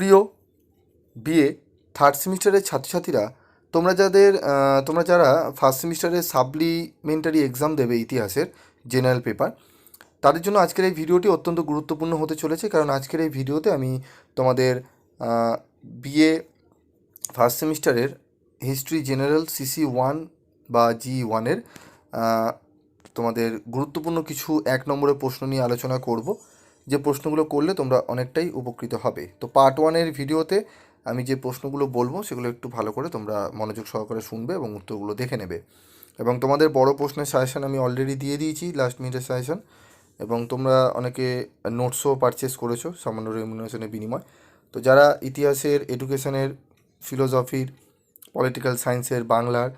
প্রিয় BA third সেমিস্টারের ছাত্রছাত্রীরা, তোমরা যাদের তোমরা যারা ফার্স্ট সেমিস্টারের সাপ্লিমেন্টারি এক্সাম দেবে ইতিহাসের জেনারেল পেপার তাদের জন্য আজকের এই ভিডিওটি অত্যন্ত গুরুত্বপূর্ণ হতে চলেছে। কারণ আজকের এই ভিডিওতে আমি তোমাদের বিএ ফার্স্ট সেমিস্টারের হিস্ট্রি জেনারেল সিসি ওয়ান বা জি ওয়ানের তোমাদের গুরুত্বপূর্ণ কিছু এক নম্বরের প্রশ্ন নিয়ে আলোচনা করব। যে প্রশ্নগুলো করলে তোমরা অনেকটাই উপকৃত হবে। তো পার্ট ওয়ানের ভিডিওতে আমি যে প্রশ্নগুলো বলব, সেগুলো একটু ভালো করে তোমরা মনোযোগ সহকারে শুনবে এবং উত্তরগুলো দেখে নেবে। এবং তোমাদের বড় প্রশ্নের সাজেশান আমি অলরেডি দিয়ে দিয়েছি লাস্ট মিনিটের সাজেশান এবং তোমরা অনেকে নোটসও পারচেস করেছ সামান্য রেমুনারেশনের বিনিময়। তো যারা ইতিহাসের এডুকেশনের ফিলোসফির পলিটিক্যাল সায়েন্সের বাংলার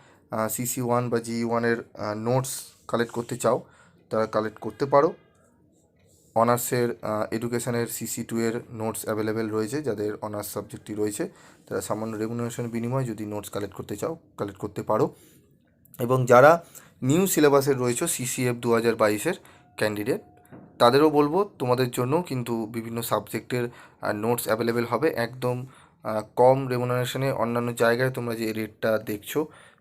সিসি ওয়ান বা জি ওয়ানের নোটস কালেক্ট করতে চাও, তারা কালেক্ট করতে পারো। অনার্সের এডুকেশনের সিসি টু এর নোটস অ্যাভেলেবেল রয়েছে, যাদের অনার্স সাবজেক্টটি রয়েছে। তারা সামান্য রেমুনারেশন বিনিময়ে যদি নোটস কালেক্ট করতে চাও কালেক্ট করতে পারো। এবং যারা নিউ সিলেবাসের রয়েছে সিসিএফ দু হাজার বাইশের ক্যান্ডিডেট তাদেরও বলব, তোমাদের জন্য কিন্তু বিভিন্ন সাবজেক্টের নোটস অ্যাভেলেবেল হবে। একদম কম রেমুনারেশনে অন্যান্য জায়গায় তোমরা যে রেটটা দেখছ,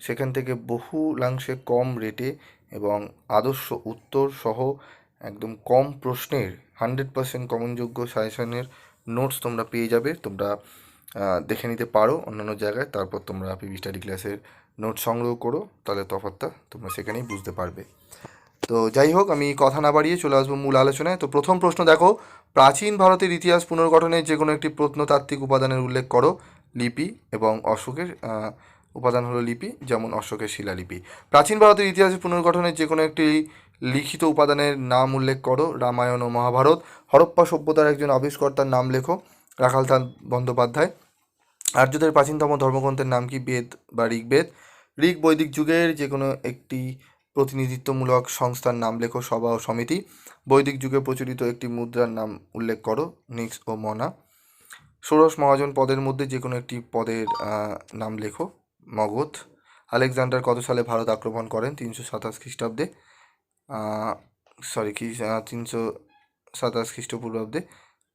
সেখান থেকে বহুলাংশে কম রেটে এবং আদর্শ উত্তর সহ একদম কম প্রশ্নের হান্ড্রেড পার্সেন্ট কমনযোগ্য সাজেশনের নোটস তোমরা পেয়ে যাবে। তোমরা দেখে নিতে পারো অন্যান্য জায়গায়। তারপর তোমরা পিভি স্টাডি ক্লাসের নোট সংগ্রহ করো। তাহলে তফাৎটা তোমরা সেখানেই বুঝতে পারবে। তো যাই হোক, আমি কথা না বাড়িয়ে চলে আসব মূল আলোচনায়। তো প্রথম প্রশ্ন দেখো, প্রাচীন ভারতের ইতিহাস পুনর্গঠনের যে কোনো একটি প্রত্নতাত্ত্বিক উপাদানের উল্লেখ করো, লিপি এবং অশোকের উপাদান হলো লিপি, যেমন অশোকের শিলালিপি। প্রাচীন ভারতের ইতিহাসের পুনর্গঠনের যে কোনো একটি লিখিত উপাদানের নাম উল্লেখ করো, রামায়ণ ও মহাভারত। হরপ্পা সভ্যতার একজন আবিষ্কর্তার নাম লেখো রাখালতান বন্দ্যোপাধ্যায়। আর্যদের প্রাচীনতম ধর্মগ্রন্থের নাম কি? বেদ বা ঋগ্বেদ। ঋগ বৈদিক যুগের যে কোনো একটি প্রতিনিধিত্বমূলক সংস্থার নাম লেখো, সভা ও সমিতি। বৈদিক যুগে প্রচলিত একটি মুদ্রার নাম উল্লেখ করো, নিক্স ও মনা। ষোড়শ মহাজন পদের মধ্যে যে কোনো একটি পদের নাম লেখো, মগধ। আলেকজান্ডার কত সালে ভারত আক্রমণ করেন? তিনশো সাতাশ খ্রিস্টাব্দে। সরি কি তিনশো সাতাশ খ্রিস্টপূর্বাব্দে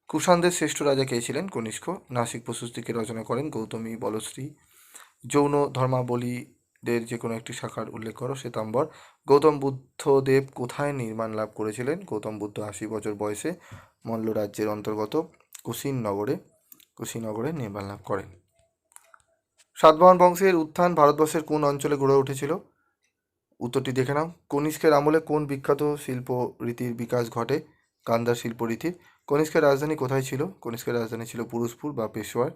কুষাণদের শ্রেষ্ঠ রাজা কে ছিলেন? কনিষ্ক নাসিক প্রশস্তিকে রচনা করেন গৌতমী বলশ্রী। যৌন ধর্মাবলীদের যে কোনো একটি শাখার উল্লেখ করো, শ্বেতাম্বর। গৌতম বুদ্ধদেব কোথায় নির্মাণ লাভ করেছিলেন? গৌতম বুদ্ধ আশি বছর বয়সে মল্ল রাজ্যের অন্তর্গত কুশিননগরে কুশিনগরে নির্মাণ লাভ করেন। সাতবাহন বংশের উত্থান ভারতবর্ষের কোন অঞ্চলে গড়ে উঠেছিল? উত্তরটি দেখে নাও। কনিষ্কের আমলে কোন বিখ্যাত শিল্প রীতির বিকাশ ঘটে? গান্ধার শিল্প রীতির। কনিষ্কের রাজধানী কোথায় ছিল? কনিষ্কের রাজধানী ছিল পুরুষপুর বা পেশোয়ার।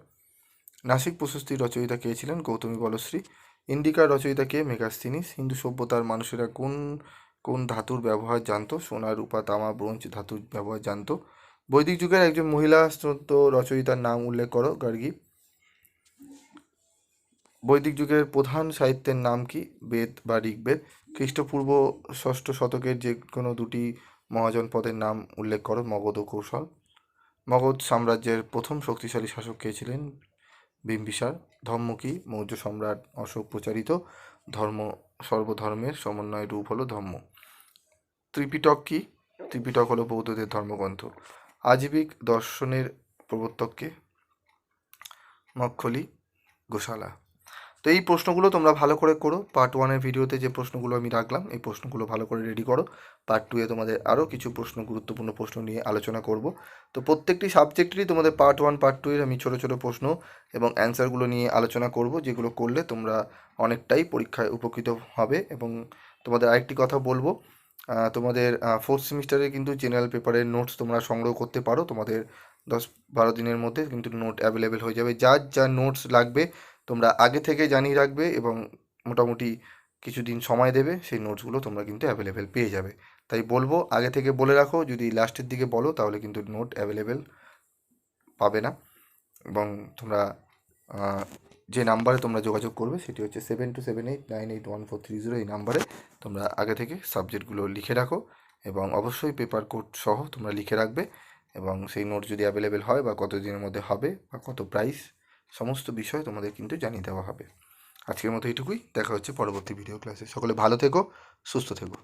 নাসিক প্রশস্তির রচয়িতা কে ছিলেন? গৌতমী বলশ্রী। ইন্ডিকার রচয়িতা কে? মেগাস্তিনিস হিন্দু সভ্যতার মানুষেরা কোন কোন ধাতুর ব্যবহার জানতো? সোনা, রূপা, তামা, ব্রোঞ্জ ধাতুর ব্যবহার জানতো? বৈদিক যুগের একজন মহিলা স্তোত্র রচয়িতার নাম উল্লেখ করো, গার্গী। বৈদিক যুগের প্রধান সাহিত্যের নাম কি? বেদ বা ঋগ্বেদ। খ্রিস্টপূর্ব ষষ্ঠ শতকের যে কোনো দুটি মহাজন পদের নাম উল্লেখ করো, মগধ ও কৌশল। মগধ সাম্রাজ্যের প্রথম শক্তিশালী শাসক কে ছিলেন? বিম্বিসার। ধর্ম কি? মৌর্য সম্রাট অশোক প্রচারিত। ধর্ম সর্বধর্মের সমন্বয় রূপ হলো ধর্ম। ত্রিপিটক কি? ত্রিপিটক হলো বৌদ্ধদের ধর্মগ্রন্থ। আজীবিক দর্শনের প্রবর্তককে মক্ষলি গোশালা। তো এই প্রশ্নগুলো তোমরা ভালো করে করো। পার্ট ওয়ানের ভিডিওতে যে প্রশ্নগুলো আমি রাখলাম, এই প্রশ্নগুলো ভালো করে রেডি করো। পার্ট টুয়ে তোমাদের আরও কিছু প্রশ্ন, গুরুত্বপূর্ণ প্রশ্ন নিয়ে আলোচনা করব। তো প্রত্যেকটি সাবজেক্টেরই তোমাদের পার্ট ওয়ান পার্ট টু এর আমি ছোটো ছোটো প্রশ্ন এবং অ্যান্সারগুলো নিয়ে আলোচনা করব, যেগুলো করলে তোমরা অনেকটাই পরীক্ষায় উপকৃত হবে এবং তোমাদের আরেকটি কথা বলব তোমাদের ফোর্থ সেমিস্টারে কিন্তু জেনারেল পেপারের নোটস তোমরা সংগ্রহ করতে পারো। তোমাদের দশ বারো দিনের মধ্যে কিন্তু নোট অ্যাভেলেবেল হয়ে যাবে। যার যা নোটস লাগবে তোমরা আগে থেকে জানিয়ে রাখবে এবং মোটামুটি কিছুদিন সময় দেবে, সেই নোটসগুলো তোমরা কিন্তু অ্যাভেলেবেল পেয়ে যাবে। তাই বলব, আগে থেকে বলে রাখো, যদি লাস্টের দিকে বলো, তাহলে কিন্তু নোট অ্যাভেলেবেল পাবে না। এবং তোমরা যে নাম্বারে তোমরা যোগাযোগ করবে, সেটি হচ্ছে seven two seven eight nine eight one four three zero এই নাম্বারে তোমরা আগে থেকে সাবজেক্টগুলো লিখে রাখো এবং অবশ্যই পেপার কোড সহ তোমরা লিখে রাখবে এবং সেই নোট যদি অ্যাভেলেবেল হয় বা কত দিনের মধ্যে হবে বা কত প্রাইস সমস্ত বিষয় তোমাদের কিন্তু জানিয়ে দেওয়া হবে। আজকের মতো এটুকুই দেখা হচ্ছে পরবর্তী ভিডিও ক্লাসে সকলে ভালো থেকো, সুস্থ থেকো।